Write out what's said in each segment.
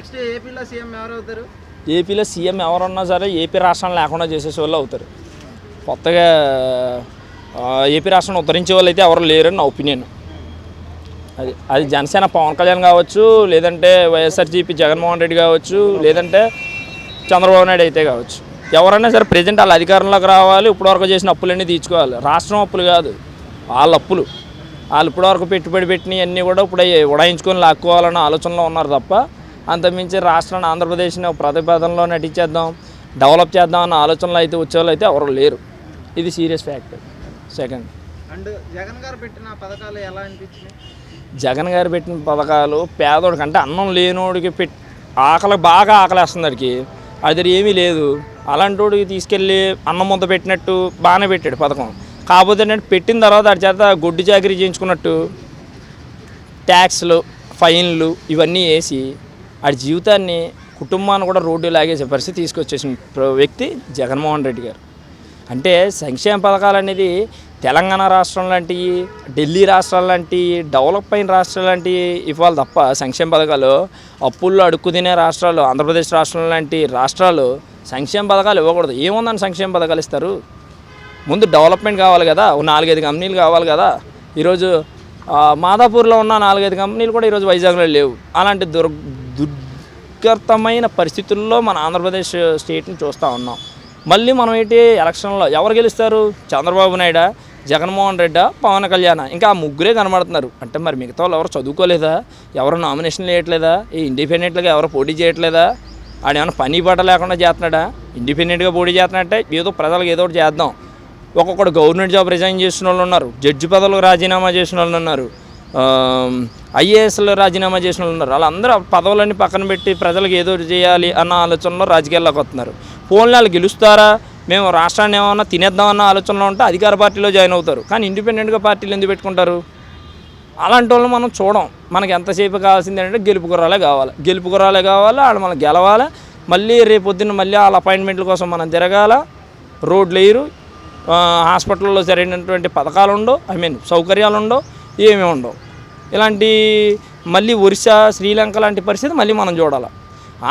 Next ఏపీలో CM ఎవరు అవుతారు? ఏపీలో సీఎం ఎవరున్నా సరే ఏపీ రాష్ట్రం లేకుండా చేసేసే వాళ్ళు అవుతారు. కొత్తగా ఏపీ రాష్ట్రం ఉద్ధరించే వాళ్ళు అయితే ఎవరు లేరని నా ఒపీనియన్. అది అది జనసేన పవన్ కళ్యాణ్ కావచ్చు లేదంటే వైఎస్ఆర్జీపీ జగన్మోహన్ రెడ్డి కావచ్చు లేదంటే చంద్రబాబు నాయుడు అయితే కావచ్చు. ఎవరైనా సరే ప్రజెంట్ వాళ్ళ అధికారంలోకి రావాలి ఇప్పటివరకు చేసిన అప్పులన్నీ తీర్చుకోవాలి. రాష్ట్రం అప్పులు కాదు వాళ్ళ అప్పులు. వాళ్ళు ఇప్పటివరకు పెట్టుబడి పెట్టినవి అన్నీ కూడా ఇప్పుడు ఉడాయించుకొని లాక్కోవాలన్న ఆలోచనలో ఉన్నారు తప్ప అంతమించి రాష్ట్రాన్ని ఆంధ్రప్రదేశ్ని ఒక ప్రతిపాదనలో నటించేద్దాం డెవలప్ చేద్దాం అన్న ఆలోచనలో అయితే వచ్చేవాళ్ళు అయితే ఎవరు లేరు. ఇది serious fact. Second. And Jagan గారు పెట్టిన పథకాలు ఎలా అనిపించినాయి? జగన్ గారు పెట్టిన పథకాలు పేదోడికి అంటే అన్నం లేనోడికి పెట్ ఆకలి బాగా ఆకలేస్తుంది వాడికి అది ఏమీ లేదు. అలాంటి వాడికి తీసుకెళ్ళి అన్నం ముద్ద పెట్టినట్టు బాగానే పెట్టాడు పథకం. కాకపోతే ఏంటంటే పెట్టిన తర్వాత వాడి చేత గుడ్డి చాకరీ చేయించుకున్నట్టు ట్యాక్స్లు ఫైన్లు ఇవన్నీ వేసి ఆడి జీవితాన్ని కుటుంబాన్ని కూడా రోడ్డు లాగేసే పరిస్థితి తీసుకొచ్చేసిన ప్ర- వ్యక్తి జగన్మోహన్ రెడ్డి గారు. అంటే సంక్షేమ పథకాలు అనేది తెలంగాణ రాష్ట్రం లాంటివి ఢిల్లీ రాష్ట్రాలు లాంటి డెవలప్ అయిన రాష్ట్రాలు లాంటివి ఇవ్వాలి తప్ప సంక్షేమ పథకాలు అప్పుల్లో అడుక్కు తినే రాష్ట్రాలు ఆంధ్రప్రదేశ్ రాష్ట్రం లాంటి రాష్ట్రాలు సంక్షేమ పథకాలు ఇవ్వకూడదు. ఏముందని సంక్షేమ పథకాలు ఇస్తారు? ముందు డెవలప్మెంట్ కావాలి కదా ఓ నాలుగైదు కంపెనీలు కావాలి కదా. ఈరోజు మాదాపూర్లో ఉన్న నాలుగైదు కంపెనీలు కూడా ఈరోజు వైజాగ్లో లేవు. అలాంటి దుర్ దుర్గతమైన పరిస్థితుల్లో మన ఆంధ్రప్రదేశ్ స్టేట్ని చూస్తూ ఉన్నాం. మళ్ళీ మనం ఏంటి ఎలక్షన్లో ఎవరు గెలుస్తారు? చంద్రబాబు నాయుడా జగన్మోహన్ రెడ్డా పవన్ కళ్యాణ్? ఇంకా ఆ ముగ్గురే కనబడుతున్నారు. అంటే మరి మిగతా వాళ్ళు ఎవరు చదువుకోలేదా? ఎవరు నామినేషన్ వేయట్లేదా? ఈ ఇండిపెండెంట్గా ఎవరు పోటీ చేయట్లేదా? ఆడేమన్నా పని పాట లేకుండా చేస్తున్నాడా? ఇండిపెండెంట్గా పోటీ చేస్తున్నట్టే ఏదో ప్రజలకు ఏదో ఒకటి చేద్దాం. ఒక్కొక్కడు గవర్నమెంట్ జాబ్ రిజైన్ చేసిన వాళ్ళు ఉన్నారు. జడ్జి పదవులకు రాజీనామా చేసిన వాళ్ళు ఉన్నారు. ఐఏఎస్లో రాజీనామా చేసిన వాళ్ళు ఉన్నారు. వాళ్ళందరూ పదవులన్నీ పక్కన పెట్టి ప్రజలకు ఏదో చేయాలి అన్న ఆలోచనలో రాజకీయాల్లోకి వస్తున్నారు. ఫోన్లు వాళ్ళు గెలుస్తారా? మేము రాష్ట్రాన్ని ఏమన్నా తినేద్దామన్న ఆలోచనలో ఉంటే అధికార పార్టీలో జాయిన్ అవుతారు. కానీ ఇండిపెండెంట్గా పార్టీలు ఎందుకు పెట్టుకుంటారు? అలాంటి వాళ్ళు మనం చూడం. మనకి ఎంతసేపు కావాల్సింది అంటే గెలుపు గుర్రాలే కావాలి. గెలుపు గుర్రాలే కావాలి వాళ్ళు మనం గెలవాలి. మళ్ళీ రేపు పొద్దున్న మళ్ళీ వాళ్ళ అపాయింట్మెంట్ల కోసం మనం తిరగాల. రోడ్లు వేయరు. హాస్పిటల్లో సరైనటువంటి పథకాలు ఉండవు. ఐ మీన్ సౌకర్యాలు ఉండవు. ఏమీ ఉండవు. ఇలాంటి మళ్ళీ ఒరిస్సా శ్రీలంక లాంటి పరిస్థితి మళ్ళీ మనం చూడాలి.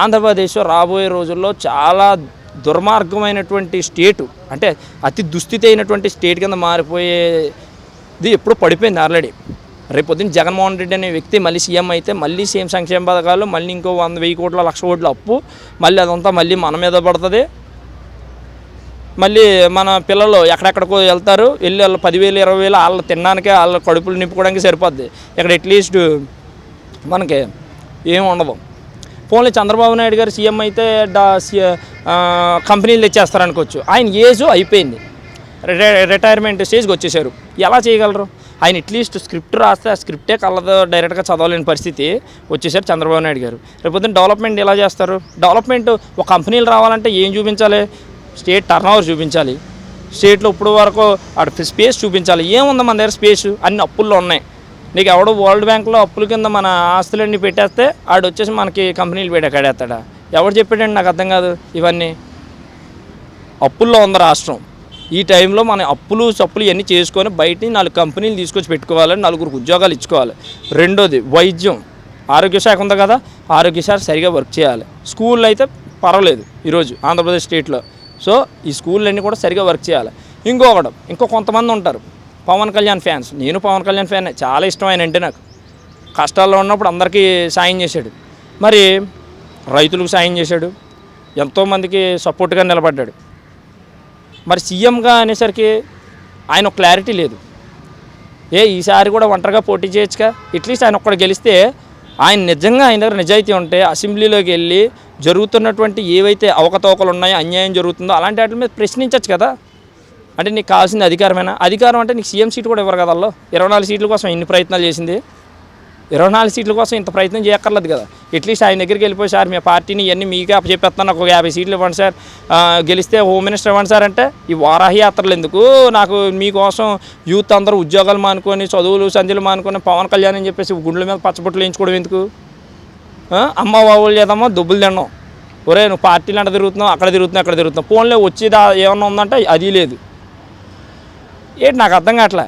ఆంధ్రప్రదేశ్ రాబోయే రోజుల్లో చాలా దుర్మార్గమైనటువంటి స్టేటు అంటే అతి దుస్థితి అయినటువంటి స్టేట్ కింద మారిపోయేది ఎప్పుడు పడిపోయింది ఆల్రెడీ. రేపు పొద్దున్న జగన్మోహన్ రెడ్డి అనే వ్యక్తి మళ్ళీ సీఎం అయితే మళ్ళీ సేమ్ సంక్షేమ పథకాలు మళ్ళీ ఇంకో వంద వెయ్యి కోట్ల లక్ష కోట్ల అప్పు మళ్ళీ అదంతా మళ్ళీ మన మీద పడుతుంది. మళ్ళీ మన పిల్లలు ఎక్కడెక్కడికో వెళ్తారు వెళ్ళి వాళ్ళు పదివేలు ఇరవై వేలు వాళ్ళు తినడానికి వాళ్ళ కడుపులు నింపుకోవడానికి సరిపోద్ది. ఇక్కడ అట్లీస్ట్ మనకి ఏం ఉండదు పోన్లీ చంద్రబాబు నాయుడు గారు సీఎం అయితే డా కంపెనీలు తెచ్చేస్తారనుకోవచ్చు. ఆయన ఏజ్ అయిపోయింది. రిటై- రిటైర్మెంట్ స్టేజ్కి వచ్చేసారు. ఎలా చేయగలరు? ఆయన అట్లీస్ట్ స్క్రిప్ట్ రాస్తే ఆ స్క్రిప్టే కళ్ళతో డైరెక్ట్గా చదవలేని పరిస్థితి వచ్చేసారు చంద్రబాబు నాయుడు గారు. రేపొద్దున డెవలప్మెంట్ ఎలా చేస్తారు? డెవలప్మెంట్ ఒక కంపెనీలు రావాలంటే ఏం చూపించాలి? స్టేట్ టర్న్ ఓవర్ చూపించాలి. స్టేట్లో ఇప్పుడు వరకు అక్కడ స్పేస్ చూపించాలి. ఏముంది మన దగ్గర స్పేస్? అన్ని అప్పుల్లో ఉన్నాయి. నీకు ఎవడో వరల్డ్ బ్యాంక్లో అప్పుల కింద మన ఆస్తులన్నీ పెట్టేస్తే ఆడు వచ్చేసి మనకి కంపెనీలు పెట్టి కడేస్తాడా ఎవడు చెప్పాడండి నాకు అర్థం కాదు ఇవన్నీ. అప్పుల్లో ఉంది రాష్ట్రం. ఈ టైంలో మన అప్పులు చప్పులు ఇవన్నీ చేసుకొని బయట నాలుగు కంపెనీలు తీసుకొచ్చి పెట్టుకోవాలి నలుగురికి ఉద్యోగాలు ఇచ్చుకోవాలి. రెండోది వైద్యం. ఆరోగ్య శాఖ ఉంది కదా ఆరోగ్య శాఖ సరిగా వర్క్ చేయాలి. స్కూల్ అయితే పర్వాలేదు ఈరోజు ఆంధ్రప్రదేశ్ స్టేట్లో. సో ఈ స్కూళ్ళన్నీ కూడా సరిగా వర్క్ చేయాలి. ఇంకొకటి ఇంకో కొంతమంది ఉంటారు. పవన్ కళ్యాణ్ ఫ్యాన్స్. నేను పవన్ కళ్యాణ్ ఫ్యాన్. చాలా ఇష్టం ఆయన అంటే నాకు. కష్టాల్లో ఉన్నప్పుడు అందరికీ సాయం చేశాడు. మరి రైతులకు సాయం చేశాడు. ఎంతోమందికి సపోర్ట్గా నిలబడ్డాడు. మరి సీఎంగా అనేసరికి ఆయన క్లారిటీ లేదు. ఏ ఈసారి కూడా ఒంటరిగా పోటీ చేయొచ్చుగా? అట్లీస్ట్ ఆయన ఒక్కడ గెలిస్తే ఆయన నిజంగా ఆయన దగ్గర నిజాయితీ ఉంటే అసెంబ్లీలోకి వెళ్ళి జరుగుతున్నటువంటి ఏవైతే అవకతవకలు ఉన్నాయో అన్యాయం జరుగుతుందో అలాంటి వాటి మీద ప్రశ్నించవచ్చు కదా. అంటే నీకు కావాల్సింది అధికారమేనా? అధికారం అంటే నీకు సీఎం సీట్ కూడా ఇవ్వరు కదా ఇరవై నాలుగు సీట్ల కోసం ఎన్ని ప్రయత్నాలు చేసింది? ఇరవై నాలుగు సీట్ల కోసం ఇంత ప్రయత్నం చేయక్కర్లేదు కదా. అట్లీస్ట్ ఆయన దగ్గరికి వెళ్ళిపోయి సార్ మీ పార్టీని ఇవన్నీ మీకే చెప్పేస్తాను నాకు ఒక యాభై సీట్లు ఇవ్వండి సార్. గెలిస్తే హోమ్ మినిస్టర్ ఇవ్వండి సార్ అంటే ఈ వారాహయాత్రలు ఎందుకు? నాకు మీకోసం యూత్ అందరూ ఉద్యోగాలు మానుకొని చదువులు సంధ్యలు మానుకొని పవన్ కళ్యాణ్ అని చెప్పేసి గుండెల మీద పచ్చబొట్లు వేయించుకోవడం ఎందుకు? అమ్మ బాబులు చేద్దామో? దుబ్బులు తిన్నాం ఒరే నువ్వు పార్టీలు అంటే తిరుగుతున్నావు అక్కడ తిరుగుతున్నావు అక్కడ తిరుగుతున్నావు. ఫోన్లో వచ్చేదా ఏమన్నా ఉందంటే అది లేదు. ఏంటి నాకు అర్థం కావట్లే.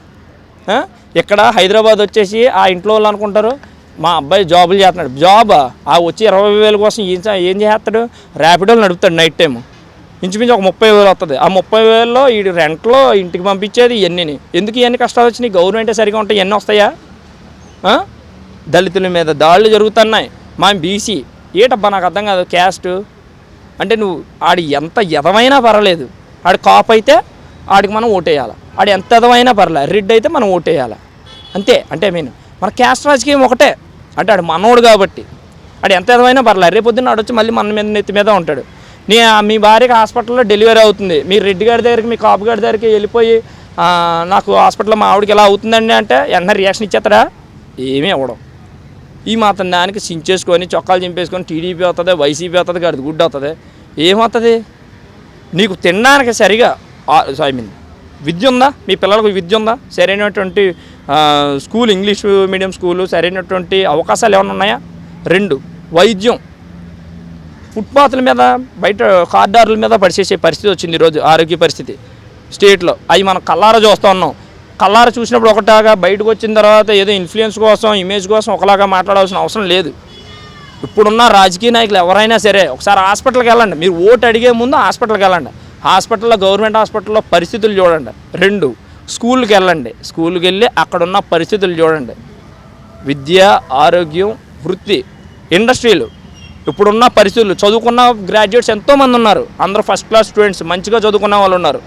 ఇక్కడ హైదరాబాద్ వచ్చేసి ఆ ఇంట్లో వాళ్ళు అనుకుంటారు మా అబ్బాయి జాబులు చేస్తున్నాడు. జాబా ఆ వచ్చి ఇరవై వేల కోసం ఏం ఏం చేస్తాడు? ర్యాపిడోలు నడుపుతాడు నైట్ టైం ఇంచుమించు ఒక ముప్పై వేలు వస్తుంది ఆ ముప్పై వేలలో ఈ రెంట్లో ఇంటికి పంపించేది ఇవన్నీ ఎందుకు ఇవన్నీ కష్టాలు వచ్చినాయి? గవర్నమెంటే సరిగా ఉంటాయి ఇవన్నీ వస్తాయా? దళితుల మీద దాడులు జరుగుతున్నాయి. మా బీసీ ఏటబ్బా నాకు అర్థం కాదు క్యాస్ట్. అంటే నువ్వు ఆడి ఎంత ఎదమైనా పర్వాలేదు. ఆడి కాప్ అయితే ఆడికి మనం ఓటేయాలి. ఆడు ఎంత ఎదమైనా పర్లేదు రెడ్ అయితే మనం ఓటేయాలి. అంతే అంటే మీన్ మన క్యాస్ట్ రాజకీయం ఒకటే. అంటే ఆడు మనోడు కాబట్టి. ఆడు ఎంత ఎదమైనా పర్లేదు రేపు పొద్దున్న ఆడు మళ్ళీ మన మీద నెత్తి మీద ఉంటాడు. నీ మీ భార్యకి హాస్పిటల్లో డెలివరీ అవుతుంది. మీ రెడ్డి గారి దగ్గరికి మీ కాపు గారి దగ్గరికి వెళ్ళిపోయి నాకు హాస్పిటల్లో మా ఆవిడకి ఎలా అవుతుందండి అంటే వెంటనే రియాక్షన్ ఇచ్చేస్తారా ఏమీ అవ్వడం. ఈ మాత్రం దానికి సించేసుకొని చొక్కాలు చింపేసుకొని టీడీపీ అవుతుంది వైసీపీ అవుతుంది గడిది గుడ్డ అవుతుంది ఏమవుతుంది నీకు తినడానికి సరిగా ఐ మీన్ విద్య ఉందా మీ పిల్లలకు విద్య ఉందా సరైనటువంటి స్కూల్ ఇంగ్లీష్ మీడియం స్కూలు సరైనటువంటి అవకాశాలు ఏమైనా ఉన్నాయా? రెండు వైద్యం. ఫుట్పాత్ల మీద బయట కార్డార్ల మీద పడిచేసే పరిస్థితి వచ్చింది ఈరోజు ఆరోగ్య పరిస్థితి. స్టేట్లో అవి మనం కల్లార చూస్తూ ఉన్నాం. కల్లార చూసినప్పుడు ఒకటాగా బయటకు వచ్చిన తర్వాత ఏదో ఇన్ఫ్లుయెన్స్ కోసం ఇమేజ్ కోసం ఒకలాగా మాట్లాడాల్సిన అవసరం లేదు. ఇప్పుడున్న రాజకీయ నాయకులు ఎవరైనా సరే ఒకసారి హాస్పిటల్కి వెళ్ళండి. మీరు ఓటు అడిగే ముందు హాస్పిటల్కి వెళ్ళండి. హాస్పిటల్లో గవర్నమెంట్ హాస్పిటల్లో పరిస్థితులు చూడండి. రెండు స్కూల్కి వెళ్ళండి. స్కూల్కి వెళ్ళి అక్కడున్న పరిస్థితులు చూడండి. విద్య ఆరోగ్యం వృత్తి ఇండస్ట్రీలు. ఇప్పుడున్న పరిస్థితులు చదువుకున్న గ్రాడ్యుయేట్స్ ఎంతోమంది ఉన్నారు. అందరూ ఫస్ట్ క్లాస్ స్టూడెంట్స్ మంచిగా చదువుకున్న వాళ్ళు ఉన్నారు.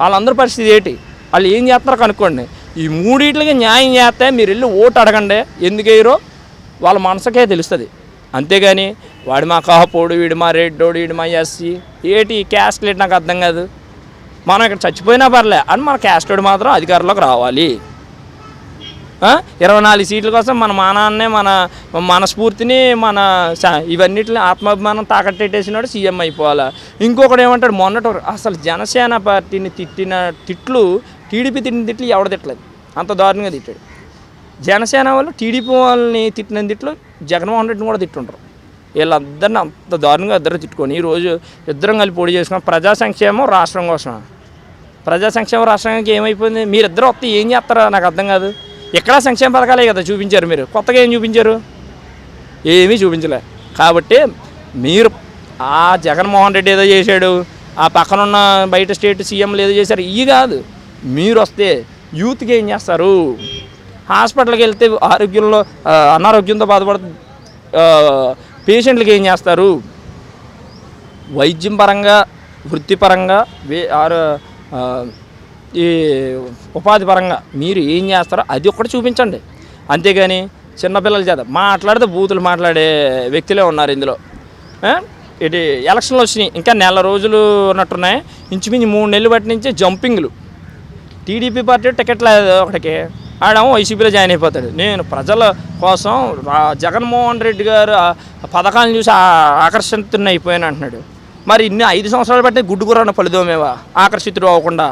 వాళ్ళందరి పరిస్థితి ఏంటి? వాళ్ళు ఏం చేస్తారో కనుక్కోండి. ఈ మూడింటికి న్యాయం చేస్తే మీరు వెళ్ళి ఓటు అడగండి. ఎందుకు వేయరో? వాళ్ళ మనసుకే తెలుస్తుంది. అంతేగాని వాడి మా కాపోడు వీడి మా రెడ్డోడు వీడి మా ఎస్సీ. ఏటి క్యాస్ట్ లేట్ నాకు అర్థం కాదు. మనం ఇక్కడ చచ్చిపోయినా పర్లే అని మన క్యాస్టోడు మాత్రం అధికారంలోకి రావాలి. ఇరవై నాలుగు సీట్ల కోసం మన మానాన్నే మన మనస్ఫూర్తిని మన ఇవన్నిటిని ఆత్మాభిమానం తాకట్టేసినాడు సీఎం అయిపోవాలా. ఇంకొకటి ఏమంటాడు మొన్నటి అసలు జనసేన పార్టీని తిట్టిన తిట్లు టీడీపీ తిట్టిన తిట్లు ఎవడ తిట్టలేదు. అంత దారుణంగా తిట్టాడు. జనసేన వాళ్ళు టీడీపీ వాళ్ళని తిట్టిన తిట్లు జగన్మోహన్ రెడ్డిని కూడా తిట్టుంటారు వీళ్ళందరిని అంత దారుణంగా ఇద్దరు తిట్టుకొని ఈరోజు ఇద్దరం కలిపి పొడి చేసుకున్నాం ప్రజా సంక్షేమం రాష్ట్రం కోసం. ప్రజా సంక్షేమ రాష్ట్రానికి ఏమైపోయింది? మీరిద్దరు వస్తే ఏం చేస్తారో నాకు అర్థం కాదు. ఎక్కడా సంక్షేమ పథకాలే కదా చూపించారు మీరు. కొత్తగా ఏం చూపించారు? ఏమీ చూపించలే. కాబట్టి మీరు ఆ జగన్మోహన్ రెడ్డి ఏదో చేశాడు ఆ పక్కనున్న బయట స్టేట్ సీఎంలు ఏదో చేశారు ఇవి కాదు. మీరు వస్తే యూత్కి ఏం చేస్తారు? హాస్పిటల్కి వెళ్తే ఆరోగ్యంలో అనారోగ్యంతో బాధపడుతుంది పేషెంట్లకి ఏం చేస్తారు? వైద్యం పరంగా వృత్తిపరంగా వే ఆరో ఈ ఉపాధి పరంగా మీరు ఏం చేస్తారో అది ఒక్కటి చూపించండి. అంతేగాని చిన్నపిల్లల చేత మాట్లాడితే బూతులు మాట్లాడే వ్యక్తులే ఉన్నారు ఇందులో. ఇది ఎలక్షన్లు వచ్చినాయి. ఇంకా నెల రోజులు ఉన్నట్టున్నాయి. ఇంచుమించు మూడు నెలలు బట్టి నుంచి జంపింగ్లు. టీడీపీ పార్టీ టికెట్ లేదు ఒకటికి. ఆడేమో వైసీపీలో జాయిన్ అయిపోతాడు. నేను ప్రజల కోసం జగన్మోహన్ రెడ్డి గారు పథకాలను చూసి ఆకర్షితున్న అయిపోయాను అంటున్నాడు. మరి ఇన్ని ఐదు సంవత్సరాలు బట్టి గుడ్డు ఫలితమేవా? ఆకర్షితుడు అవ్వకుండా.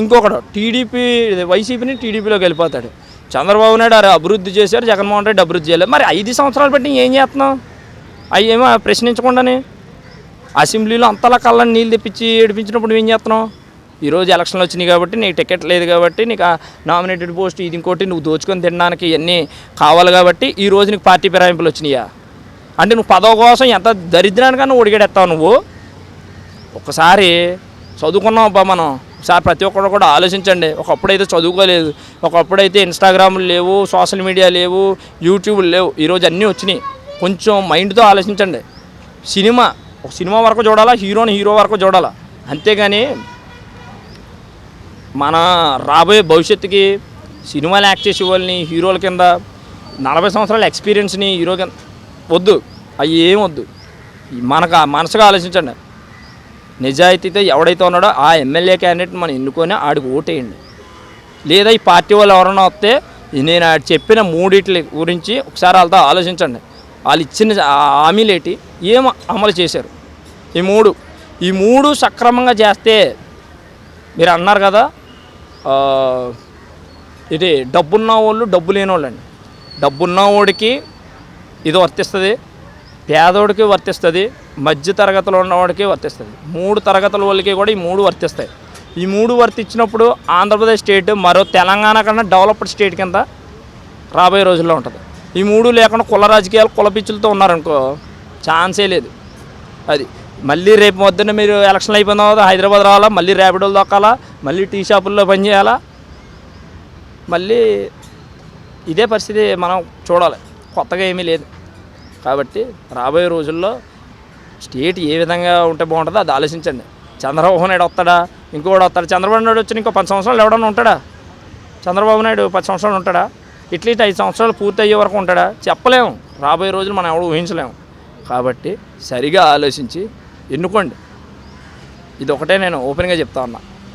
ఇంకొకడు టీడీపీ వైసీపీని టీడీపీలోకి వెళ్ళిపోతాడు. చంద్రబాబు నాయుడు అరే అభివృద్ధి చేశారు జగన్మోహన్ రెడ్డి అభివృద్ధి చేయలేదు. మరి ఐదు సంవత్సరాలు బట్టి ఏం చేస్తున్నాం అవి ఏమో ప్రశ్నించకుండానే. అసెంబ్లీలో అంతలా కళ్ళని నీళ్ళు తెప్పించి ఏడిపించినప్పుడు ఏం చేస్తున్నాం ఈరోజు ఎలక్షన్లు వచ్చినాయి కాబట్టి నీకు టికెట్ లేదు కాబట్టి నీకు ఆ నామినేటెడ్ పోస్ట్ ఇది ఇంకోటి నువ్వు దోచుకొని తినడానికి ఇవన్నీ కావాలి కాబట్టి ఈ రోజు నీకు పార్టీ ఫిరాయింపులు వచ్చినాయా? అంటే నువ్వు పదవి కోసం ఎంత దరిద్రానికన్నా ఒడిగడెత్తావు నువ్వు? ఒకసారి చదువుకున్నాం అబ్బా మనం. ఒకసారి ప్రతి ఒక్కరు కూడా ఆలోచించండి. ఒకప్పుడైతే చదువుకోలేదు. ఒకప్పుడైతే ఇన్స్టాగ్రాములు లేవు సోషల్ మీడియా లేవు యూట్యూబ్లు లేవు. ఈరోజు అన్నీ వచ్చినాయి. కొంచెం మైండ్తో ఆలోచించండి. సినిమా ఒక సినిమా వరకు చూడాలా? హీరోని హీరో వరకు చూడాలా? అంతేగాని మన రాబోయే భవిష్యత్తుకి సినిమాలు యాక్ట్ చేసే వాళ్ళని హీరోల కింద నలభై సంవత్సరాల ఎక్స్పీరియన్స్ని హీరో కింద వద్దు. అవి ఏం వద్దు. మనకు మనసుగా ఆలోచించండి. నిజాయితీతో ఎవడైతే ఉన్నాడో ఆ ఎమ్మెల్యే క్యాండిడేట్ మనం ఎన్నుకొని ఆడికి ఓటేయండి. లేదా ఈ పార్టీ వాళ్ళు ఎవరైనా వస్తే నేను చెప్పిన మూడిట్ల గురించి ఒకసారి వాళ్ళతో ఆలోచించండి. వాళ్ళు ఇచ్చిన ఆ హామీలేటి ఏం అమలు చేశారు? ఈ మూడు. ఈ మూడు సక్రమంగా చేస్తే మీరు అన్నారు కదా ఇది డబ్బున్న వాళ్ళు డబ్బు లేని వాళ్ళండి డబ్బున్నవాడికి ఇది వర్తిస్తుంది పేదోడికి వర్తిస్తుంది మధ్య తరగతిలో ఉన్నవాడికి వర్తిస్తుంది. మూడు తరగతుల వాళ్ళకి కూడా ఈ మూడు వర్తిస్తాయి. ఈ మూడు వర్తించినప్పుడు ఆంధ్రప్రదేశ్ స్టేట్ మరో తెలంగాణ కన్నా డెవలప్డ్ స్టేట్ కింద రాబోయే రోజుల్లో ఉంటుంది. ఈ మూడు లేకుండా కుల రాజకీయాలు కుల పిచ్చులతో ఉన్నారనుకో ఛాన్సే లేదు. అది మళ్ళీ రేపు మొద్దున మీరు ఎలక్షన్లు అయిపోయిన తర్వాత హైదరాబాద్ రావాలా మళ్ళీ ర్యాపిడోలు దొక్కాలా మళ్ళీ టీ షాపుల్లో పనిచేయాలా మళ్ళీ ఇదే పరిస్థితి మనం చూడాలి. కొత్తగా ఏమీ లేదు. కాబట్టి రాబోయే రోజుల్లో స్టేట్ ఏ విధంగా ఉంటే బాగుంటుందో అది ఆలోచించండి. చంద్రబాబు నాయుడు వస్తాడా? ఇంకోటి వస్తాడు? చంద్రబాబు నాయుడు వచ్చి ఇంకో పది సంవత్సరాలు ఎవడన్నా ఉంటాడా? చంద్రబాబు నాయుడు పది సంవత్సరాలు ఉంటాడా? ఇట్లీస్ట్ ఐదు సంవత్సరాలు పూర్తి అయ్యే వరకు ఉంటాడా? చెప్పలేము రాబోయే రోజులు మనం ఎవడు ఊహించలేము కాబట్టి సరిగా ఆలోచించి ఎన్నుకోండి. ఇది ఒకటే నేను ఓపెన్గా చెప్తా ఉన్నా.